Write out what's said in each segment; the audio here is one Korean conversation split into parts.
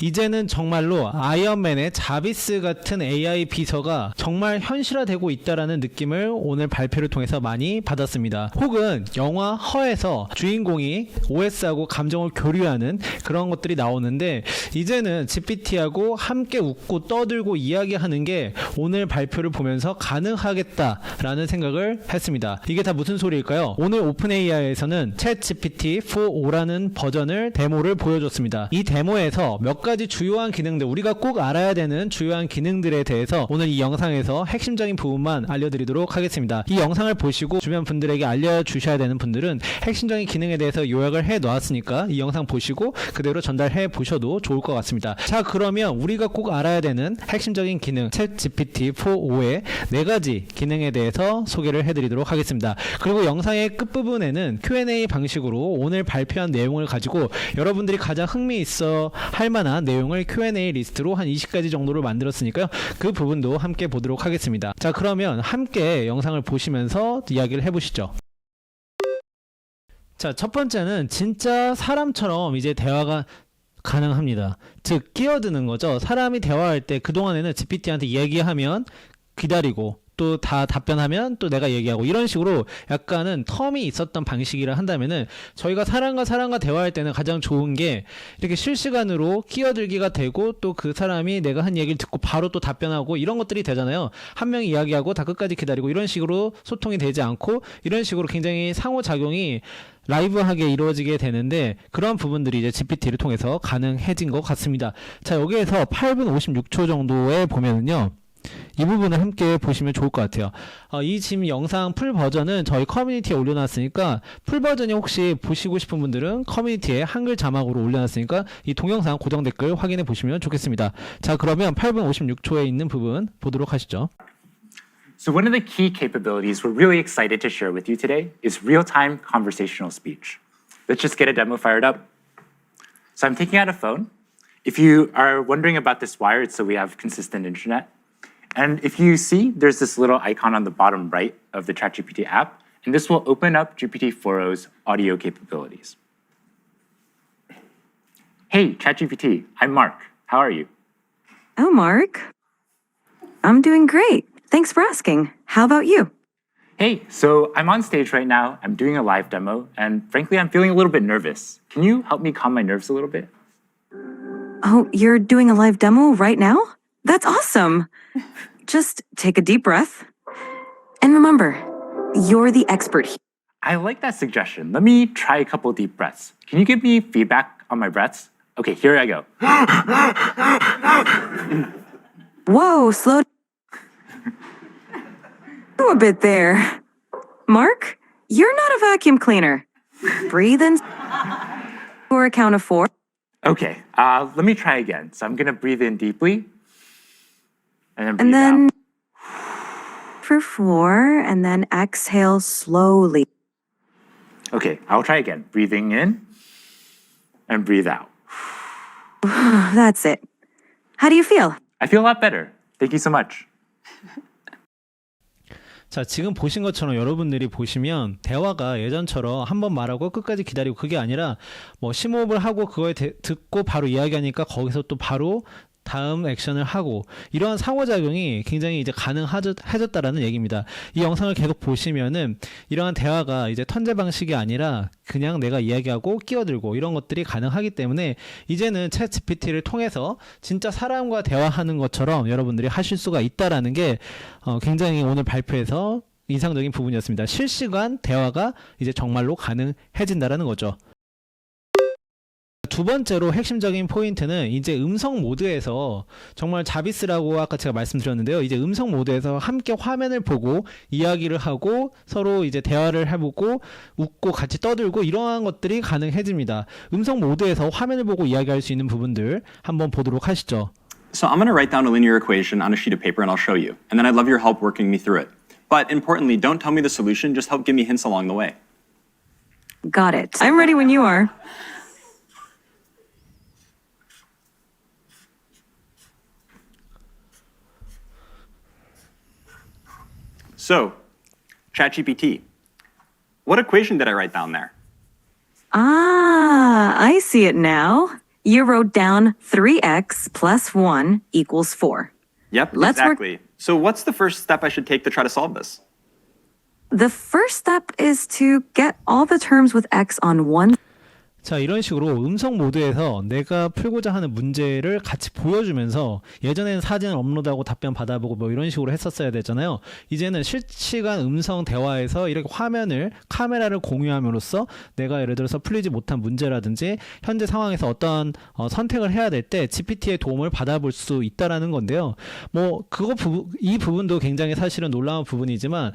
이제는 정말로 아이언맨의 자비스 같은 AI 비서가 정말 현실화되고 있다라는 느낌을 오늘 발표를 통해서 많이 받았습니다. 혹은 영화 허에서 주인공이 OS하고 감정을 교류하는 그런 것들이 나오는데 이제는 GPT하고 함께 웃고 떠들고 이야기하는 게 오늘 발표를 보면서 가능하겠다라는 생각을 했습니다. 이게 다 무슨 소리일까요? 오늘 오픈 AI에서는 챗 GPT 4O라는 버전을 데모를 보여줬습니다. 이 데모에서 몇 가지 주요한 기능들 우리가 꼭 알아야 되는 주요한 기능들에 대해서 오늘 이 영상에서 핵심적인 부분만 알려드리도록 하겠습니다. 이 영상을 보시고 주변 분들에게 알려주셔야 되는 분들은 핵심적인 기능에 대해서 요약을 해 놓았으니까 이 영상 보시고 그대로 전달해 보셔도 좋을 것 같습니다. 자 그러면 우리가 꼭 알아야 되는 핵심적인 기능 챗 GPT 4O의 네 가지 기능에 대해서 소개를 해드리도록 하겠습니다. 그리고 영상의 끝부분에는 Q&A 방식으로 오늘 발표한 내용을 가지고 여러분들이 가장 흥미 있어 할 만한 내용을 Q&A 리스트로 한 20가지 정도를 만들었으니까요. 그 부분도 함께 보도록 하겠습니다. 자, 그러면 함께 영상을 보시면서 이야기를 해보시죠. 자, 첫 번째는 진짜 사람처럼 이제 대화가 가능합니다. 즉, 끼어드는 거죠. 사람이 대화할 때 그동안에는 GPT한테 얘기하면 기다리고 또 다 답변하면 또 내가 얘기하고 이런 식으로 약간은 텀이 있었던 방식이라 한다면은 저희가 사람과 사람과 대화할 때는 가장 좋은 게 이렇게 실시간으로 끼어들기가 되고 또 그 사람이 내가 한 얘기를 듣고 바로 또 답변하고 이런 것들이 되잖아요. 한 명이 이야기하고 다 끝까지 기다리고 이런 식으로 소통이 되지 않고 이런 식으로 굉장히 상호작용이 라이브하게 이루어지게 되는데 그런 부분들이 이제 GPT를 통해서 가능해진 것 같습니다. 자, 여기에서 8분 56초 정도에 보면은요. 이 부분을 함께 보시면 좋을 것 같아요. 어, 이 지금 영상 풀 버전은 저희 커뮤니티에 올려놨으니까 풀 버전이 혹시 보시고 싶은 분들은 커뮤니티에 한글 자막으로 올려놨으니까 이 동영상 고정 댓글 확인해 보시면 좋겠습니다. 자, 그러면 8분 56초에 있는 부분 보도록 하시죠. So one of the key capabilities we're really excited to share with you today is real-time conversational speech. Let's just get a demo fired up. So I'm taking out a phone. If you are wondering about this wire, it's so we have consistent internet. And if you see, there's this little icon on the bottom right of the ChatGPT app, and this will open up GPT-4o's audio capabilities. Hey, ChatGPT, I'm Mark. How are you? Oh, Mark. I'm doing great. Thanks for asking. How about you? Hey, so I'm on stage right now. I'm doing a live demo, and frankly, I'm feeling a little bit nervous. Can you help me calm my nerves a little bit? Oh, you're doing a live demo right now? That's awesome. Just take a deep breath. And remember, you're the expert here. I like that suggestion. Let me try a couple deep breaths. Can you give me feedback on my breaths? Okay, here I go. Whoa, slow down a bit there. Mark, you're not a vacuum cleaner. Breathe in for a count of four. Okay, uh, let me try again. So I'm gonna breathe in deeply, and then breathe And then out. for four, and then exhale slowly. Okay, I'll try again. Breathing in and breathe out. That's it. How do you feel? I feel a lot better. Thank you so much. 자, 지금 보신 것처럼 여러분들이 보시면 대화가 예전처럼 한 번 말하고 끝까지 기다리고 그게 아니라 뭐 심호흡을 하고 그걸 대- 듣고 바로 이야기하니까 거기서 또 바로 다음 액션을 하고 이러한 상호작용이 굉장히 이제 가능해졌다라는 얘기입니다. 이 영상을 계속 보시면은 이러한 대화가 이제 턴제 방식이 아니라 그냥 내가 이야기하고 끼어들고 이런 것들이 가능하기 때문에 이제는 챗 GPT를 통해서 진짜 사람과 대화하는 것처럼 여러분들이 하실 수가 있다라는 게 어, 굉장히 오늘 발표에서 인상적인 부분이었습니다. 실시간 대화가 이제 정말로 가능해진다라는 거죠. 두 번째로 핵심적인 포인트는 이제 음성 모드에서 정말 자비스라고 아까 제가 말씀드렸는데요. 이제 음성 모드에서 함께 화면을 보고 이야기를 하고 서로 이제 대화를 해보고 웃고 같이 떠들고 이러한 것들이 가능해집니다. 음성 모드에서 화면을 보고 이야기할 수 있는 부분들 한번 보도록 하시죠. So I'm going to write down a linear equation on a sheet of paper and I'll show you. And then I'd love your help working me through it. But importantly, don't tell me the solution, just help give me hints along the way. Got it. I'm ready when you are. So, ChatGPT, what equation did I write down there? Ah, I see it now. You wrote down 3x plus 1 equals 4. Yep, Let's work- exactly. So what's the first step I should take to try to solve this? The first step is to get all the terms with x on one 자, 이런 식으로 음성 모드에서 내가 풀고자 하는 문제를 같이 보여주면서 예전에는 사진을 업로드하고 답변 받아보고 뭐 이런 식으로 했었어야 되잖아요. 이제는 실시간 음성 대화에서 이렇게 화면을 카메라를 공유함으로써 내가 예를 들어서 풀리지 못한 문제라든지 현재 상황에서 어떤 어, 선택을 해야 될 때 GPT의 도움을 받아볼 수 있다라는 건데요. 뭐 그거 부분 이 부분도 굉장히 사실은 놀라운 부분이지만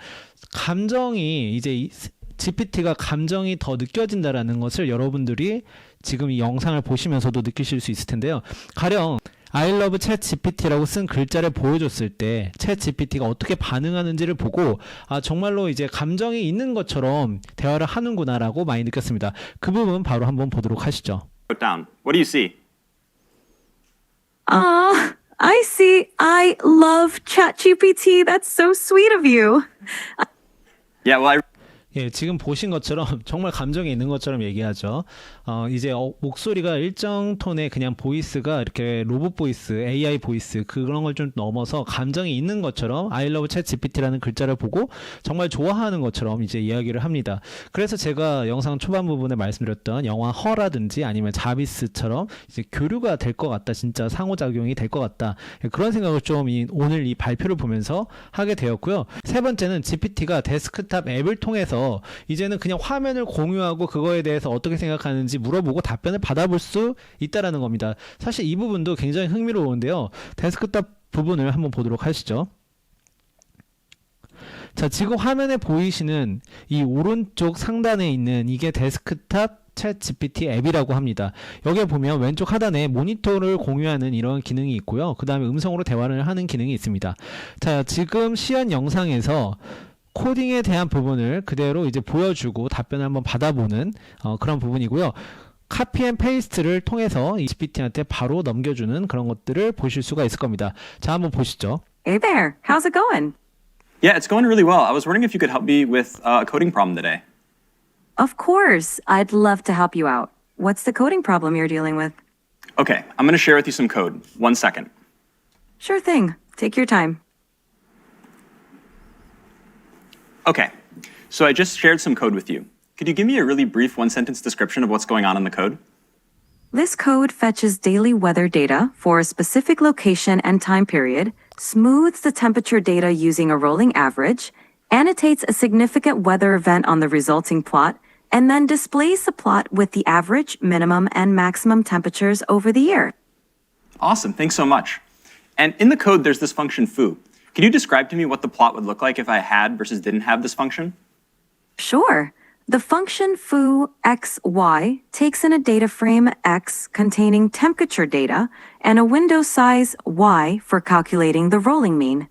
감정이 이제 이 GPT가 감정이 더 느껴진다라는 것을 여러분들이 지금 이 영상을 보시면서도 느끼실 수 있을 텐데요. 가령 I love chat GPT라고 쓴 글자를 보여줬을 때 chat GPT가 어떻게 반응하는지를 보고 아 정말로 이제 감정이 있는 것처럼 대화를 하는구나라고 많이 느꼈습니다. 그 부분 바로 한번 보도록 하시죠. Put down. What do you see? Ah, I see. I love ChatGPT. That's so sweet of you. Yeah, well, I 예, 지금 보신 것처럼 정말 감정이 있는 것처럼 얘기하죠. 어, 이제 어, 목소리가 일정 톤의 그냥 보이스가 이렇게 로봇 보이스, AI 보이스 그런 걸 좀 넘어서 감정이 있는 것처럼 I love chat GPT라는 글자를 보고 정말 좋아하는 것처럼 이제 이야기를 합니다. 그래서 제가 영상 초반 부분에 말씀드렸던 영화 허라든지 아니면 자비스처럼 이제 교류가 될 것 같다. 진짜 상호작용이 될 것 같다. 예, 그런 생각을 좀 이- 오늘 이 발표를 보면서 하게 되었고요. 세 번째는 GPT가 데스크탑 앱을 통해서 이제는 그냥 화면을 공유하고 그거에 대해서 어떻게 생각하는지 물어보고 답변을 받아볼 수 있다라는 겁니다. 사실 이 부분도 굉장히 흥미로운데요. 데스크탑 부분을 한번 보도록 하시죠. 자, 지금 화면에 보이시는 이 오른쪽 상단에 있는 이게 데스크탑 챗 GPT 앱이라고 합니다. 여기에 보면 왼쪽 하단에 모니터를 공유하는 이런 기능이 있고요. 그 다음에 음성으로 대화를 하는 기능이 있습니다. 자, 지금 시연 영상에서 코딩에 대한 부분을 그대로 이제 보여주고 답변을 한번 받아보는 어, 그런 부분이고요. 카피 앤 페이스트를 통해서 이 GPT한테 바로 넘겨주는 그런 것들을 보실 수가 있을 겁니다. 자, 한번 보시죠. Hey there. How's it going? yeah, it's going really well. I was wondering if you could help me with uh, a coding problem today. Of course. I'd love to help you out. What's the coding problem you're dealing with? Okay, I'm going to share with you some code. One second. Sure thing. Take your time. Okay, so I just shared some code with you. Could you give me a really brief one sentence description of what's going on in the code? This code fetches daily weather data for a specific location and time period, smooths the temperature data using a rolling average, annotates a significant weather event on the resulting plot, and then displays the plot with the average, minimum, and maximum temperatures over the year. Awesome, thanks so much. And in the code, there's this function foo. Could you describe to me what the plot would look like if I had versus didn't have this function? Sure. The function foo xy takes in a data frame x containing temperature data and a window size y for calculating the rolling mean.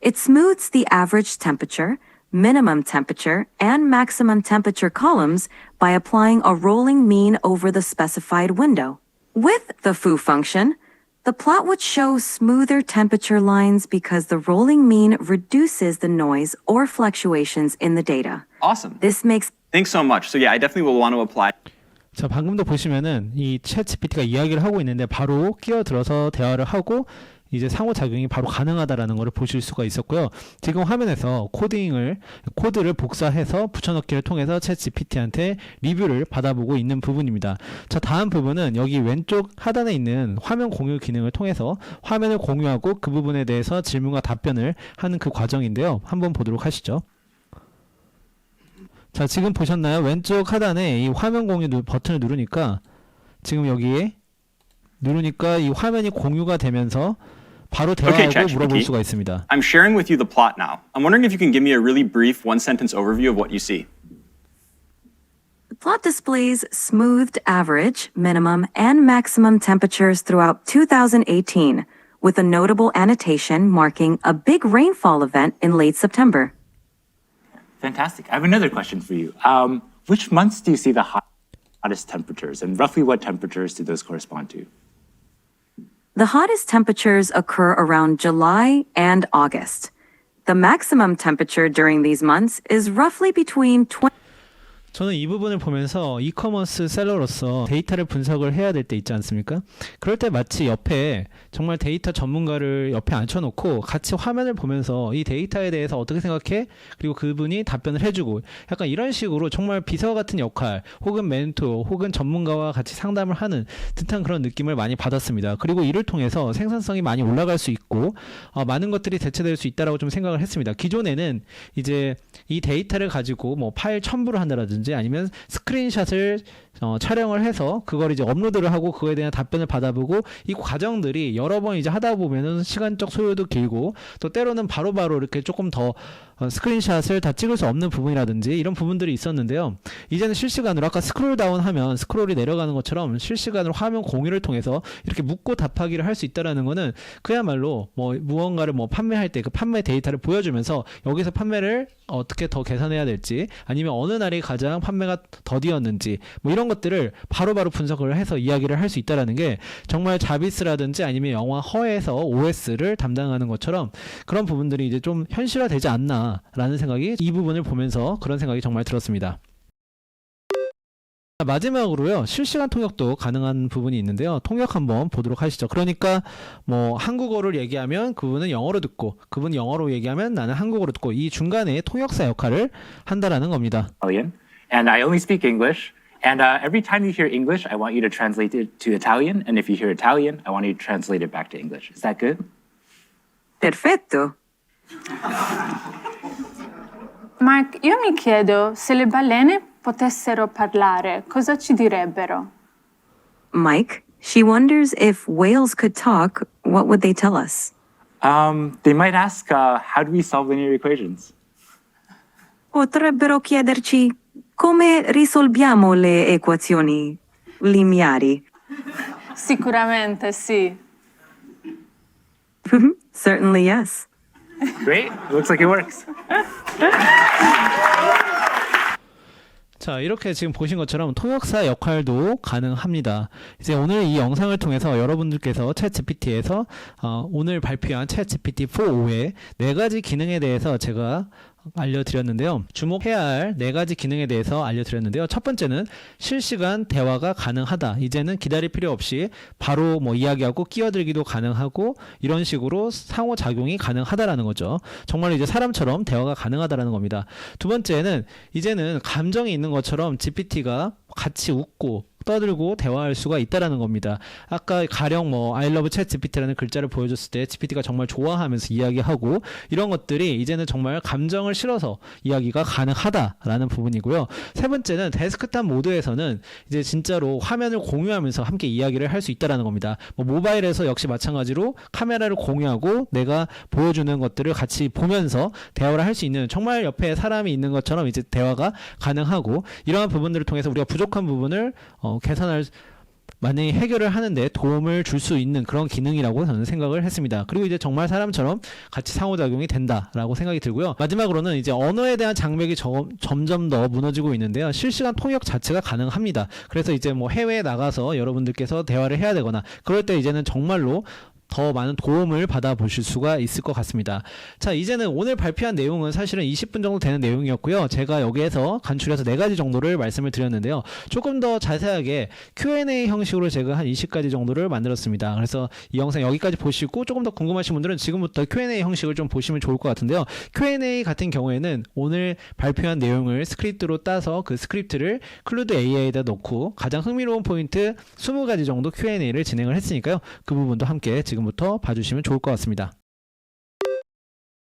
It smooths the average temperature, minimum temperature, and maximum temperature columns by applying a rolling mean over the specified window. With the foo function, the plot would show smoother temperature lines because the rolling mean reduces the noise or fluctuations in the data. Awesome. This makes Thanks so much. So, yeah, I definitely will want to apply. 자, 방금도 보시면은 이 챗 GPT가 이야기를 하고 있는데 바로 끼어들어서 대화를 하고 이제 상호작용이 바로 가능하다라는 것을 보실 수가 있었고요. 지금 화면에서 코딩을 코드를 복사해서 붙여넣기를 통해서 챗 GPT한테 리뷰를 받아보고 있는 부분입니다. 자, 다음 부분은 여기 왼쪽 하단에 있는 화면 공유 기능을 통해서 화면을 공유하고 그 부분에 대해서 질문과 답변을 하는 그 과정인데요. 한번 보도록 하시죠. 자, 지금 보셨나요? 왼쪽 하단에 이 화면 공유 누- 버튼을 누르니까 지금 여기에 누르니까 이 화면이 공유가 되면서 바로 대화하고 ChatGPT. 물어볼 수가 있습니다. I'm sharing with you the plot now. I'm wondering if you can give me a really brief one sentence overview of what you see. the plot displays smoothed average, minimum, and maximum temperatures throughout 2018, with a notable annotation marking a big rainfall event in late September. Fantastic. I have another question for you. Um, which months do you see the hot- hottest temperatures, and roughly what temperatures do those correspond to? The hottest temperatures occur around July and August. The maximum temperature during these months is roughly between 20 저는 이 부분을 보면서 이커머스 셀러로서 데이터를 분석을 해야 될 때 있지 않습니까? 그럴 때 마치 옆에 정말 데이터 전문가를 옆에 앉혀놓고 같이 화면을 보면서 이 데이터에 대해서 어떻게 생각해? 그리고 그분이 답변을 해주고 약간 이런 식으로 정말 비서 같은 역할 혹은 멘토 혹은 전문가와 같이 상담을 하는 듯한 그런 느낌을 많이 받았습니다. 그리고 이를 통해서 생산성이 많이 올라갈 수 있고 어, 많은 것들이 대체될 수 있다라고 좀 생각을 했습니다. 기존에는 이제 이 데이터를 가지고 뭐 파일 첨부를 한다 라든지 아니면 스크린샷을 어, 촬영을 해서 그걸 이제 업로드를 하고 그거에 대한 답변을 받아보고 이 과정들이 여러 번 이제 하다 보면은 시간적 소요도 길고 또 때로는 바로바로 이렇게 조금 더 어, 스크린샷을 다 찍을 수 없는 부분이라든지 이런 부분들이 있었는데요. 이제는 실시간으로 아까 스크롤 다운 하면 스크롤이 내려가는 것처럼 실시간으로 화면 공유를 통해서 이렇게 묻고 답하기를 할 수 있다라는 거는 그야말로 뭐 무언가를 뭐 판매할 때 그 판매 데이터를 보여주면서 여기서 판매를 어떻게 더 개선해야 될지 아니면 어느 날이 가장 판매가 더디었는지 뭐 이런 것들을 바로 바로 분석을 해서 이야기를 할 수 있다라는 게 정말 자비스라든지 아니면 영화 허에서 OS를 담당하는 것처럼 그런 부분들이 이제 좀 현실화되지 않나 라는 생각이 이 부분을 보면서 그런 생각이 정말 들었습니다. 마지막으로요 실시간 통역도 가능한 부분이 있는데요 통역 한번 보도록 하시죠 그러니까 뭐 한국어를 얘기하면 그분은 영어로 듣고 그분 영어로 얘기하면 나는 한국어로 듣고 이 중간에 통역사 역할을 한다라는 겁니다 Italian, and I only speak English. And uh, every time you hear English, I want you to translate it to Italian. And if you hear Italian, I want you to translate it back to English. Is that good? Perfetto. Mark, io mi chiedo se le balene potessero parlare, cosa ci direbbero? Mike, she wonders if whales could talk, what would they tell us? Um, they might ask, uh, how do we solve linear equations? Potrebbero chiederci come risolviamo le equazioni lineari. Sicuramente sì. Certainly, yes. Great. Looks like it works. 자, 이렇게 지금 보신 것처럼 통역사 역할도 가능합니다. 이제 오늘 이 영상을 통해서 여러분들께서 챗 GPT에서 어, 오늘 발표한 챗 GPT 4.5의 네 가지 기능에 대해서 제가 알려드렸는데요. 주목해야 할 네 가지 기능에 대해서 알려드렸는데요. 첫 번째는 실시간 대화가 가능하다. 이제는 기다릴 필요 없이 바로 뭐 이야기하고 끼어들기도 가능하고 이런 식으로 상호작용이 가능하다라는 거죠. 정말 이제 사람처럼 대화가 가능하다라는 겁니다. 두 번째는 이제는 감정이 있는 것처럼 GPT가 같이 웃고 떠들고 대화할 수가 있다라는 겁니다. 아까 가령 뭐 I love chat GPT라는 글자를 보여줬을 때 GPT가 정말 좋아하면서 이야기하고 이런 것들이 이제는 정말 감정을 실어서 이야기가 가능하다라는 부분이고요. 세 번째는 데스크탑 모드에서는 이제 진짜로 화면을 공유하면서 함께 이야기를 할 수 있다라는 겁니다. 뭐 모바일에서 역시 마찬가지로 카메라를 공유하고 내가 보여주는 것들을 같이 보면서 대화를 할 수 있는 정말 옆에 사람이 있는 것처럼 이제 대화가 가능하고 이러한 부분들을 통해서 우리가 부족한 부분을 어, 개선할 만약에 해결을 하는데 도움을 줄 수 있는 그런 기능이라고 저는 생각을 했습니다. 그리고 이제 정말 사람처럼 같이 상호작용이 된다라고 생각이 들고요. 마지막으로는 이제 언어에 대한 장벽이 저- 점점 더 무너지고 있는데요. 실시간 통역 자체가 가능합니다. 그래서 이제 뭐 해외에 나가서 여러분들께서 대화를 해야 되거나 그럴 때 이제는 정말로 더 많은 도움을 받아보실 수가 있을 것 같습니다. 자, 이제는 오늘 발표한 내용은 사실은 20분 정도 되는 내용이었고요. 제가 여기에서 간추려서 네 가지 정도를 말씀을 드렸는데요. 조금 더 자세하게 Q&A 형식으로 제가 한 20가지 정도를 만들었습니다. 그래서 이 영상 여기까지 보시고 조금 더 궁금하신 분들은 지금부터 Q&A 형식을 좀 보시면 좋을 것 같은데요. Q&A 같은 경우에는 오늘 발표한 내용을 스크립트로 따서 그 스크립트를 클루드 AI에다 넣고 가장 흥미로운 포인트 20가지 정도 Q&A를 진행을 했으니까요. 그 부분도 함께 지금 부터 봐주시면 좋을 것 같습니다.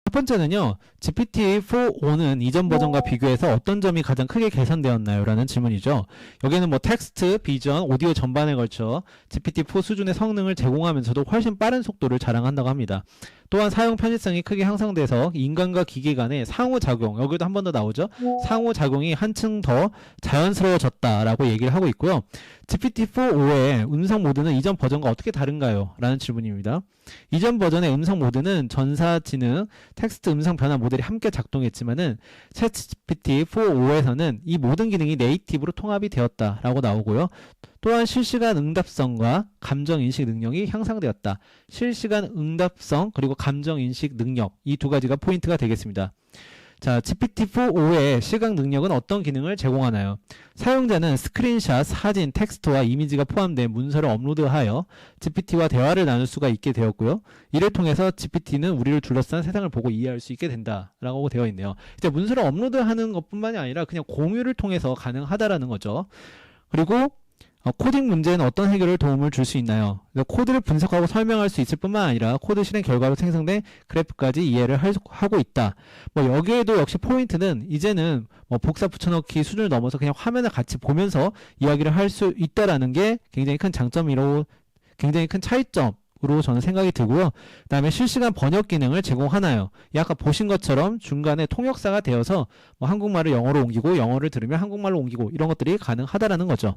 첫 번째는요, GPT-4.5는 이전 버전과 비교해서 어떤 점이 가장 크게 개선되었나요? 라는 질문이죠. 여기는 뭐 텍스트, 비전, 오디오 전반에 걸쳐 GPT-4 수준의 성능을 제공하면서도 훨씬 빠른 속도를 자랑한다고 합니다. 또한 사용 편의성이 크게 향상돼서 인간과 기계 간의 상호작용, 여기도 한 번 더 나오죠. 상호작용이 한층 더 자연스러워졌다라고 얘기를 하고 있고요. GPT-4.5의 음성 모드는 이전 버전과 어떻게 다른가요? 라는 질문입니다. 이전 버전의 음성 모드는 전사 지능, 텍스트 음성 변화 모델이 함께 작동했지만은 챗GPT 4.5에서는 이 모든 기능이 네이티브로 통합이 되었다라고 나오고요. 또한 실시간 응답성과 감정 인식 능력이 향상되었다. 실시간 응답성 그리고 감정 인식 능력 이 두 가지가 포인트가 되겠습니다. 자, GPT-4O의 시각 능력은 어떤 기능을 제공하나요? 사용자는 스크린샷, 사진, 텍스트와 이미지가 포함된 문서를 업로드하여 GPT와 대화를 나눌 수가 있게 되었고요. 이를 통해서 GPT는 우리를 둘러싼 세상을 보고 이해할 수 있게 된다라고 되어 있네요. 이제 문서를 업로드하는 것뿐만이 아니라 그냥 공유를 통해서 가능하다라는 거죠. 그리고 어, 코딩 문제는 어떤 해결을 도움을 줄 수 있나요? 코드를 분석하고 설명할 수 있을 뿐만 아니라 코드 실행 결과로 생성된 그래프까지 이해를 할 수- 하고 있다. 뭐 여기에도 역시 포인트는 이제는 뭐 복사 붙여넣기 수준을 넘어서 그냥 화면을 같이 보면서 이야기를 할 수 있다라는 게 굉장히 큰 장점이로 굉장히 큰 차이점 으로 저는 생각이 들고요. 그다음에 실시간 번역 기능을 제공하나요? 이 아까 보신 것처럼 중간에 통역사가 되어서 뭐 한국말을 영어로 옮기고 영어를 들으면 한국말로 옮기고 이런 것들이 가능하다라는 거죠.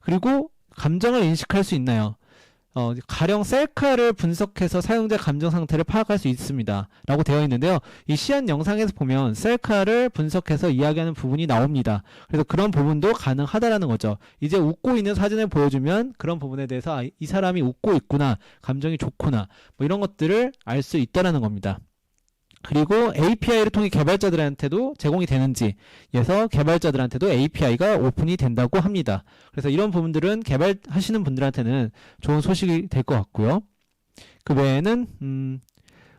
그리고 감정을 인식할 수 있나요? 어, 가령 셀카를 분석해서 사용자 감정 상태를 파악할 수 있습니다. 라고 되어 있는데요. 이 시안 영상에서 보면 셀카를 분석해서 이야기하는 부분이 나옵니다. 그래서 그런 부분도 가능하다라는 거죠. 이제 웃고 있는 사진을 보여주면 그런 부분에 대해서 아, 이 사람이 웃고 있구나, 감정이 좋구나, 뭐 이런 것들을 알 수 있다라는 겁니다. 그리고 API를 통해 개발자들한테도 제공이 되는지 에서 개발자들한테도 API가 오픈이 된다고 합니다. 그래서 이런 부분들은 개발하시는 분들한테는 좋은 소식이 될 것 같고요. 그 외에는 음,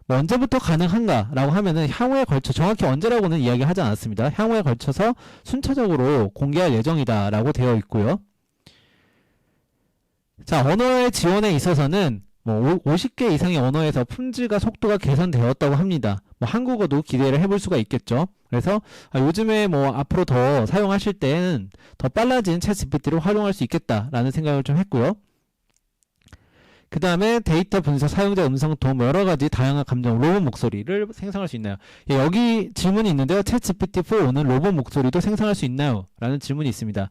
뭐 언제부터 가능한가라고 하면은 향후에 걸쳐 정확히 언제라고는 이야기하지 않았습니다. 향후에 걸쳐서 순차적으로 공개할 예정이다라고 되어 있고요. 자, 언어의 지원에 있어서는 뭐 50개 이상의 언어에서 품질과 속도가 개선되었다고 합니다. 뭐 한국어도 기대를 해볼 수가 있겠죠. 그래서 아, 요즘에 뭐 앞으로 더 사용하실 때는 더 빨라진 챗 GPT를 활용할 수 있겠다라는 생각을 좀 했고요. 그 다음에 데이터 분석, 사용자 음성 톤, 뭐 여러 가지 다양한 감정, 로봇 목소리를 생성할 수 있나요? 예, 여기 질문이 있는데요. 챗 GPT-4는 로봇 목소리도 생성할 수 있나요? 라는 질문이 있습니다.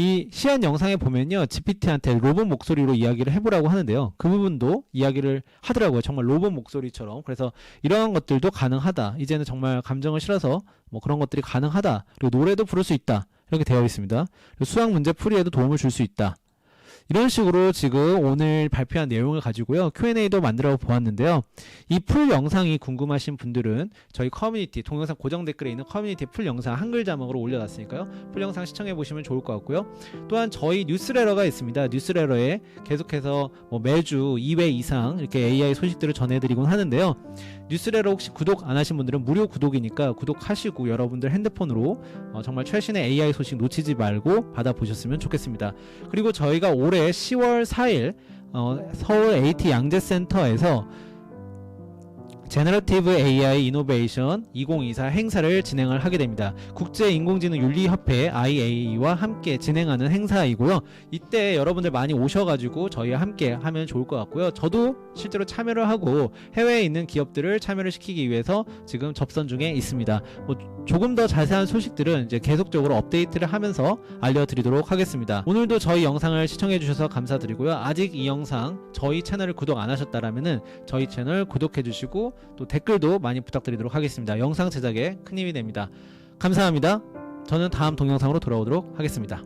이 시안 영상에 보면요. GPT한테 로봇 목소리로 이야기를 해보라고 하는데요. 그 부분도 이야기를 하더라고요. 정말 로봇 목소리처럼. 그래서 이러한 것들도 가능하다. 이제는 정말 감정을 실어서 뭐 그런 것들이 가능하다. 그리고 노래도 부를 수 있다. 이렇게 되어 있습니다. 수학 문제 풀이에도 도움을 줄 수 있다. 이런 식으로 지금 오늘 발표한 내용을 가지고요. Q&A도 만들어 보았는데요. 이 풀 영상이 궁금하신 분들은 저희 커뮤니티, 동영상 고정 댓글에 있는 커뮤니티 풀 영상 한글 자막으로 올려놨으니까요. 풀 영상 시청해 보시면 좋을 것 같고요. 또한 저희 뉴스레터가 있습니다. 뉴스레터에 계속해서 뭐 매주 2회 이상 이렇게 AI 소식들을 전해드리곤 하는데요. 뉴스레터 혹시 구독 안 하신 분들은 무료 구독이니까 구독하시고 여러분들 핸드폰으로 어, 정말 최신의 AI 소식 놓치지 말고 받아보셨으면 좋겠습니다. 그리고 저희가 올해 10월 4일 어, 서울 AT 양재센터에서 제너러티브 AI 이노베이션 2024 행사를 진행을 하게 됩니다. 국제 인공지능 윤리 협회 IAEA와 함께 진행하는 행사이고요. 이때 여러분들 많이 오셔가지고 저희와 함께 하면 좋을 것 같고요. 저도 실제로 참여를 하고 해외에 있는 기업들을 참여를 시키기 위해서 지금 접선 중에 있습니다. 뭐 조금 더 자세한 소식들은 이제 계속적으로 업데이트를 하면서 알려드리도록 하겠습니다. 오늘도 저희 영상을 시청해주셔서 감사드리고요. 아직 이 영상 저희 채널을 구독 안 하셨다라면은 저희 채널 구독해주시고 또 댓글도 많이 부탁드리도록 하겠습니다. 영상 제작에 큰 힘이 됩니다. 감사합니다. 저는 다음 동영상으로 돌아오도록 하겠습니다.